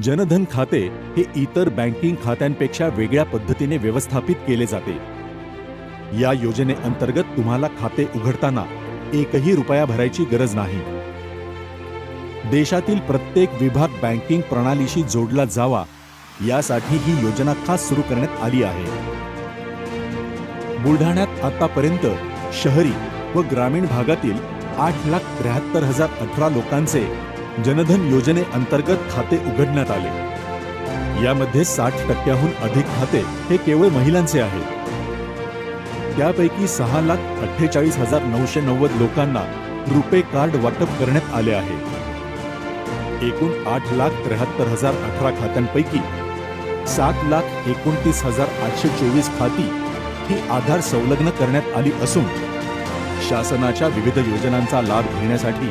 जनधन खाते हे इतर बँकिंग खात्यांपेक्षा वेगळ्या पद्धतीने व्यवस्थापित केले जाते. या योजनेअंतर्गत तुम्हाला खाते उघडताना एकही रुपया भरायची गरज नाही. देशातील प्रत्येक विभाग बँकिंग प्रणालीशी जोडला जावा यासाठी ही योजना खास सुरू करण्यात आली आहे. बुलढाण्यात आतापर्यंत शहरी व ग्रामीण भागातील आठ लाख त्र्याहत्तर हजार अठरा लोकांचे जनधन योजनेअंतर्गत खाते उघडण्यात आले. यामध्ये साठ टक्क्याहून अधिक खाते हे केवळ महिलांचे आहे त्यापैकी सहा लाख अठ्ठेचाळीस हजार नऊशे नव्वद लोकांना रुपे कार्ड वाटप करण्यात आले आहे. एकूण आठ लाख त्र्याहत्तर हजार अठरा खात्यांपैकी सात लाख एकोणतीस हजार आठशे चोवीस खाती ही आधार संलग्न करण्यात आली असून शासनाच्या विविध योजनांचा लाभ घेण्यासाठी